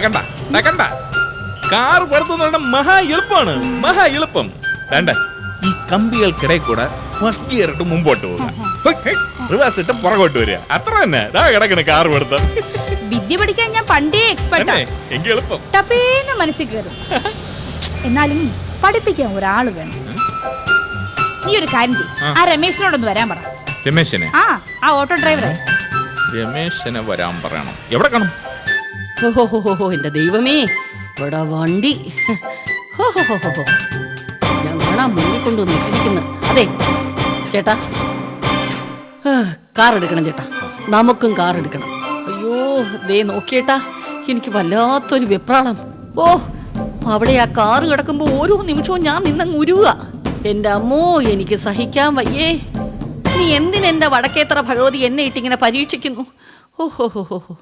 കണ്ട കണ്ട കാർ പുറത്തുനിന്ന് മഹാ എളുപ്പമാണ് മഹാ എളുപ്പം. വേണ്ട ഈ കമ്പികൾക്കിടയിൽ കൂടെ ഫസ്റ്റ് ഗിയർ ഇട്ട് മുമ്പോട്ട് പോകുക റിവേഴ്സ് ഇട്ട് പുറകോട്ട് വരിക. അത്ര തന്നെ. കിടക്കണ കാർ പുറത്ത് വിദ്യ പഠിക്കാൻ ഞാൻ പണ്ടേ എക്സ്പെർട്ടാ എങ്കിൽ എളുപ്പം. ടപ്പേന്ന് മനസ്സിൽ കയറും എന്നാലും പഠിപ്പിക്കാൻ ഒരാൾ വേണം. നീ ഒരു കാര്യം ചെയ്യ്. ആ. ആ രമേശിനോടൊന്ന് വരാൻ പറ. രമേശനെ? ആ ആ ഓട്ടോ ഡ്രൈവറെ രമേശനെ വരാൻ പറയണം. എവിടെ കാണും? ഓഹോ എന്റെ ദൈവമേ. ഇവിടെ വണ്ടി. ഞാൻ കാണാൻ മുന്നിൽ കൊണ്ടുവന്ന് ഇട്ടിരിക്കുന്നു അതെ ചേട്ടാ. കാർ എടുക്കണം ചേട്ടാ. നമുക്കും കാർ എടുക്കണം. അയ്യോ ദേ നോക്കിയേട്ടാ. എനിക്ക് വല്ലാത്തൊരു വെപ്രാളം. ഓ അവിടെ ആ കാറ് കിടക്കുമ്പോ ഓരോ നിമിഷവും ഞാൻ നിന്നങ്ങ് ഉരുക എന്റെ അമ്മോ എനിക്ക് സഹിക്കാൻ വയ്യേ. നീ എന്തിനെന്റെ വടക്കേത്ര ഭഗവതി എന്നെ ഇട്ടിങ്ങനെ പരീക്ഷിക്കുന്നു? ഓഹോ ഹോ ഹോ ഹോ.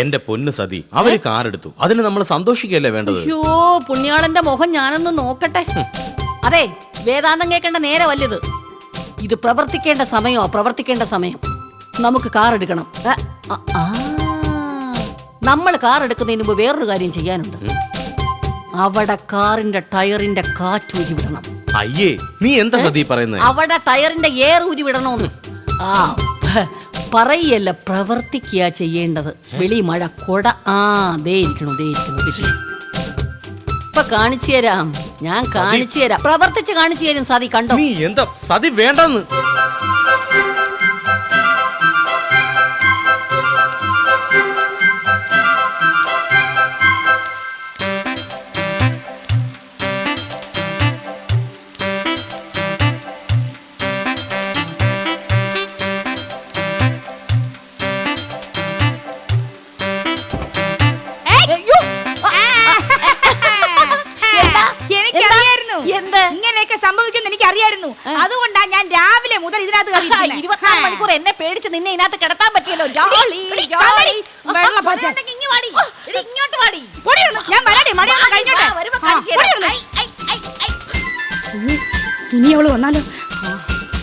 എന്റെ പൊന്ന് സതി അവർ കാറെടുത്തു. അതിന് നമ്മൾ സന്തോഷിക്കല്ലേ വേണ്ടത്? അയ്യോ പുണ്യാളന്റെ മുഖം ഞാനൊന്ന് നോക്കട്ടെ. അതെ വേദാന്തം കേൾക്കേണ്ട നേരമല്ലത് ഇത് പ്രവർത്തിക്കേണ്ട സമയമോ പ്രവർത്തിക്കേണ്ട സമയം. നമുക്ക് കാർ എടുക്കണം. നമ്മൾ കാർ എടുക്കുന്നതിന് മുമ്പ് വേറൊരു കാര്യം ചെയ്യാനുണ്ട്. അവിടെ കാറിന്റെ ടയറിന്റെ കാറ്റ് ഊരി വിടണം. അയ്യേ നീ എന്താ സതി പറയുന്നത് അവിടെ ടയറിന്റെ എയർ ഊരി വിടണമെന്ന് ആ. പറയല്ല പ്രവർത്തിക്കുക ചെയ്യേണ്ടത്. വെളി മഴ കൊട. ആ ദേ ഇരിക്കണു ദേ ഇരിക്കണു. ഇപ്പൊ കാണിച്ചു തരാം. ഞാൻ കാണിച്ചു തരാം. പ്രവർത്തിച്ച് കാണിച്ചു തരും സതി കണ്ടോ? നീ എന്താ സതി വേണ്ടെന്ന്? ഇരുപത്തിനാല് എന്നെ പേടിച്ച് നിന്നെ ഇതിനകത്ത് കിടത്താൻ പറ്റിയല്ലോ. ജോളി ഇങ്ങോട്ട് വാടി. ഞാൻ വരാടി കഴിഞ്ഞോട്ടെ. ഇനി- അവൾ വന്നാലോ?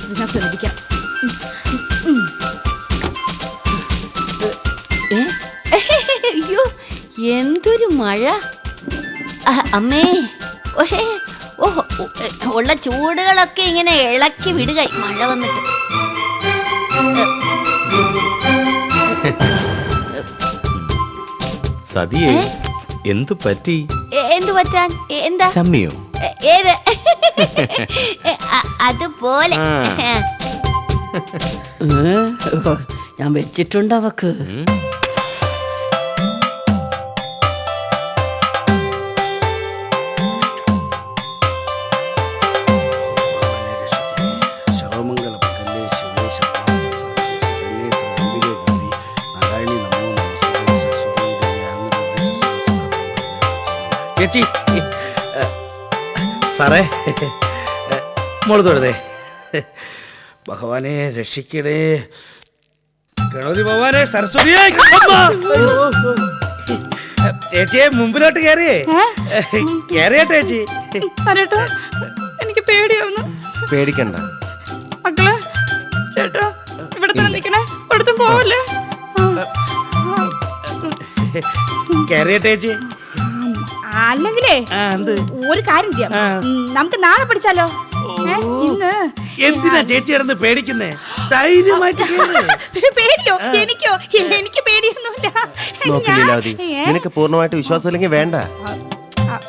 ഇതിനകത്ത് ലഭിക്കാം? അയ്യോ എന്തൊരു മഴ. അമ്മേ. ഓഹേ ഓഹോ ഉള്ള ചൂടുകളൊക്കെ ഇങ്ങനെ ഇളക്കി വിടുക. മഴ വന്നിട്ട്. സതിയെ ഏ? എന്തു പറ്റി എ, എന്തു പറ്റാൻ എ, എന്താ ചമ്മിയോ എ, ഏത് എ, അ- അതുപോലെ ആ. ഏ, ഓ, ഞാൻ വെച്ചിട്ടുണ്ട് അവക്ക് ചേച്ചി. സാറേ മോൾ തൊഴുതേ. ഭഗവാനെ രക്ഷിക്കണേ. ഗണപതി ഭഗവാനെ സരസ്വതിയെ! ചേച്ചിയെ മുമ്പിലോട്ട് കയറിയേ. കയറിയട്ടെ ചേച്ചി. പറയട്ടോ. എനിക്ക് പേടിയാവുന്നു. പേടിക്കണ്ട. മക്കളെ ചേട്ടാ ഇവിടെ തന്നെ നിക്കണേ ഒരിടത്തും പോവല്ലേ? കയറിയട്ടെ ചേച്ചി. അല്ലെങ്കിലേ ഒരു കാര്യം ചെയ്യാം. നമുക്ക് നാളെ പഠിച്ചാലോ? ഇന്ന് എന്തിനാ ചേച്ചി കിടന്ന് പേടിക്കുന്നേ? ധൈര്യമായിട്ട്. പേടിയോ? എനിക്കോ? എനിക്ക് പേടിയൊന്നുമില്ല? നിനക്ക് പൂർണമായിട്ട് വിശ്വാസമില്ലെങ്കിൽ വേണ്ട.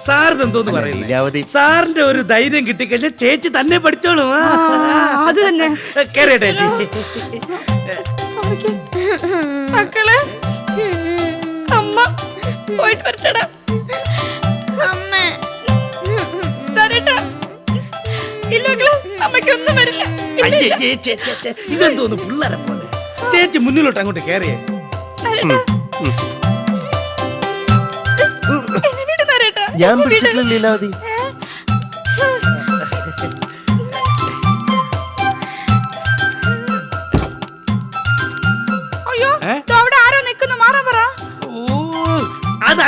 സാറിന് എന്തോന്ന് പറയുന്നത് സാറിന്റെ ഒരു ധൈര്യം കിട്ടിക്കഴിഞ്ഞാൽ ചേച്ചി തന്നെ പഠിച്ചോളൂ. അത് തന്നെ. കേറിയട്ടെ ചേച്ചി. മക്കളെ. അമ്മ പോയിട്ട് വരട്ടടാ. ഇല്ലെങ്കിൽ അമ്മയ്ക്കൊന്നും വരില്ല. അയ്യേ, ചേ, ചേ, ചേ. ഇതെന്തോന്ന് പിള്ളേരെ പോലെ? ചേച്ചി മുന്നിലോട്ട് അങ്ങോട്ട് കയറിയേ ഞാൻ പിടിച്ചിട്ടില്ല ലീലാവതി.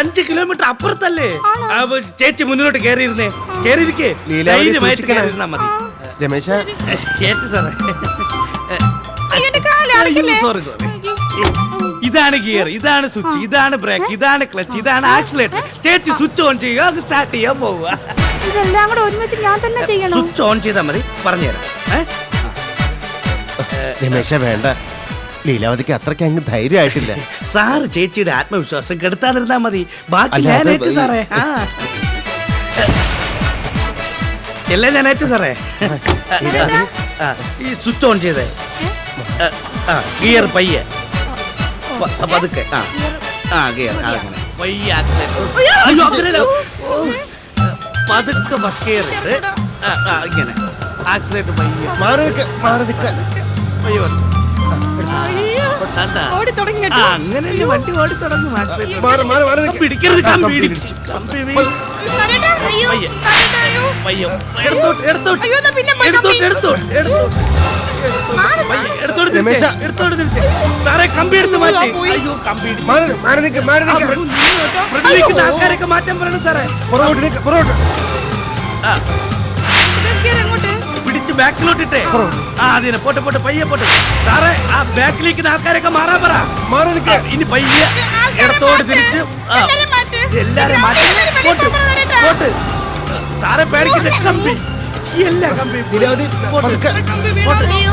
അഞ്ച് കിലോമീറ്റർ അപ്പുറത്തല്ലേ? അപ്പൊ ചേച്ചി മുന്നിലോട്ട് കയറിയിരുന്നേ കയറിയിരിക്കേ ധൈര്യമായിട്ട്. കയറിയിരുന്നാ മതി. രമേശ? സാറേ. സോറി സോറി ഇതാണ് ഗിയർ ഇതാണ് സ്വിച്ച് ഇതാണ് ബ്രേക്ക് ഇതാണ് ക്ലച്ച് ഇതാണ് ആക്സിലേറ്റർ. ചേച്ചി സ്വിച്ച് ഓൺ ചെയ്യുക അത് സ്റ്റാർട്ട് ചെയ്യാൻ പോവുക. ഇതെല്ലാം കൂടെ ഒരുമിച്ച് ഞാൻ തന്നെ ചെയ്യണം. സ്വിച്ച് ഓൺ ചെയ്താൽ മതി പറഞ്ഞുതരാം? രമേശ വേണ്ട. ലീലാവതിക്ക് അത്രയ്ക്ക് അങ്ങ് ധൈര്യമായിട്ടില്ല. സാറ് ചേച്ചിയുടെ ആത്മവിശ്വാസം കെടുത്താതിരുന്നാ മതി. ബാക്കി ഞാൻ ഏറ്റു സാറേ. ആ. എല്ലാം ഞാൻ ഏറ്റു സാറേ. ആ, ഈ സ്വിച്ച് ഓൺ ചെയ്തേ. ആ ഗിയർ പയ്യെ. പ- പതുക്കെ. ആ. ആ ഗിയർ അങ്ങനെ. പയ്യെ accelerator. അയ്യോ! അങ്ങനെയല്ല. ഓ. പതുക്കെ ബസ് ഗിയർ ഇട്ട്. ആ, ആ, ഇങ്ങനെ. ആക്സിലേറ്റർ പയ്യെ. മാറി നിൽക്ക മാറി നിൽക്ക പയ്യെ വന്നു. ആ? ഓടി തുടങ്ങി ആ, അങ്ങനെയല്ലേ വണ്ടി ഓടി തുടങ്ങും. മാറി മാറി മാറി നിൽക്ക പിടിക്കരുത് ആ, കമ്പി കമ്പി ഇടിച്ചു. കമ്പി വീ- പയ്യെ. പയ്യെ. എടുത്തോട്ട്, എടുത്തോട്ട്. അയ്യോ, എന്നാ പിന്നെ പോയി എടുത്തോട്ട്, കമ്പി. എടുത്തോട്ട്, എടുത്തോട്ട്. പയ്യെ, എടുത്തോട്ട് തിരിച്ചേ, രമേശ. എടുത്തോട്ട് തിരിച്ചേ. സാറേ കമ്പി എടുത്ത് മാറ്റി പോയി. അയ്യോ കമ്പി ഇടിച്ചു. മാറി മാറി നിൽക്ക മാറി ആ, നിൽക്ക ഫ്രണ്ട്- ഫ്രണ്ടിലിരിക്കുന്ന ആൾക്കാരൊക്കെ മാറ്റാൻ പറയണം സാറേ പുറകോട്ട് നിൽക്ക പുറകോട്ട് ആ, പിടിച്ച് ബാക്കിലോട്ടിട്ടേ. ആ അതിനെ പോട്ടെ പോട്ടെ പയ്യെ പോട്ടെ. സാറേ ആ ബാക്കിലിരിക്കുന്ന ആൾക്കാരൊക്കെ മാറാൻ പറ. മാറി നിൽക്ക ഇനി പയ്യെ ഇടത്തോട്ട് തിരിച്ച് ആ, എല്ലാരും മാറ്റി. പോട്ട് പോട്ട്. സാറെ പേടിക്കില്ല കമ്പി. എല്ലാ കമ്പി പോട്ട്.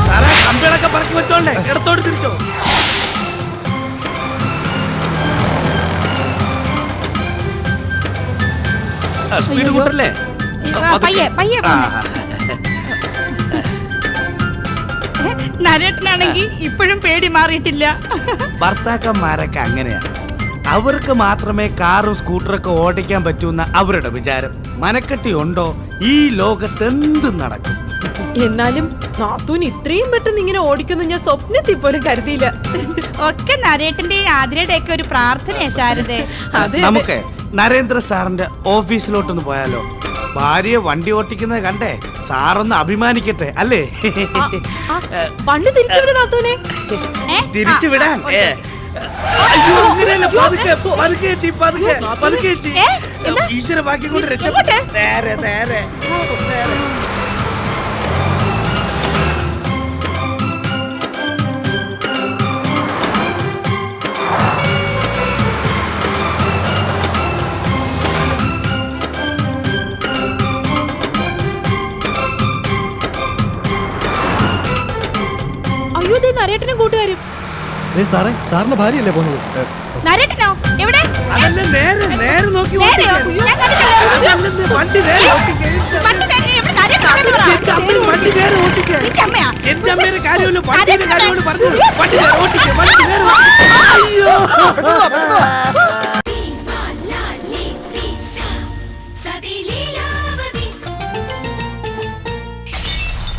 സാറേ കമ്പികളൊക്കെ പറക്കി വെച്ചോണ്ടേ ഇടത്തോട്ട് തിരിച്ചോ. സ്പീഡ് കൂട്ടല്ലേ? പയ്യെ, പയ്യെ നരേട്ടനാണെങ്കിൽ ഇപ്പോഴും പേടി മാറിയിട്ടില്ല. ഭർത്താക്കന്മാരൊക്കെ അങ്ങനെയാ. അവർക്ക് മാത്രമേ കാറും സ്കൂട്ടറൊക്കെ ഓടിക്കാൻ പറ്റൂന്ന അവരുടെ വിചാരം. മനക്കെട്ടി ഉണ്ടോ? ഈ ലോകത്ത് എന്തും നടക്കും. എന്നാലും നാത്തൂൻ ഇത്രയും പെട്ടെന്ന് ഇങ്ങനെ ഓടിക്കുന്നു ഞാൻ സ്വപ്നത്തിൽ പോലും കരുതിയില്ല. ഒക്കെ നരേട്ടന്റെ ആതിരയുടെ ഒക്കെ ഒരു പ്രാർത്ഥനയാ ശാരദേ. അതെ. നമുക്ക് നരേന്ദ്ര സാറിന്റെ ഓഫീസിലോട്ടൊന്ന് പോയാലോ? ഭാര്യ വണ്ടി ഓട്ടിക്കുന്നത് കണ്ടേ? സാറൊന്ന് അഭിമാനിക്കട്ടെ അല്ലേ? പണ്ട് തിരിച്ചു തിരിച്ചു വിടാൻ? ഈശ്വര ബാക്കി കൊണ്ട്? രക്ഷപ്പെട്ടെ. നേരെ നേരെ നേരെ. നരേട്ടനും കൂട്ടുകാരും സാറേ സാറിന്റെ ഭാര്യയല്ലേ പോകുന്നത് നരേട്ടനോ എവിടെ അതല്ല നേരെ നേരെ നോക്കി നേരെയോ? ഞാൻ കണ്ടിട്ടില്ല. അതല്ലെന്ന് വണ്ടി നേരെ. പണ്ട് നേരെ എവിടെ നരേട്ടൻ ആണെന്ന് പറ. എന്റെ അമ്മേനെ വണ്ടി നേരെ. നിന്റെ അമ്മയാ? എന്റെ അമ്മേടെ കാര്യമല്ല വണ്ടിയുടെ നരേട്ടൻ കാര്യമാണ് പറഞ്ഞത് വണ്ടി നേരെ വണ്ടി. അയ്യോ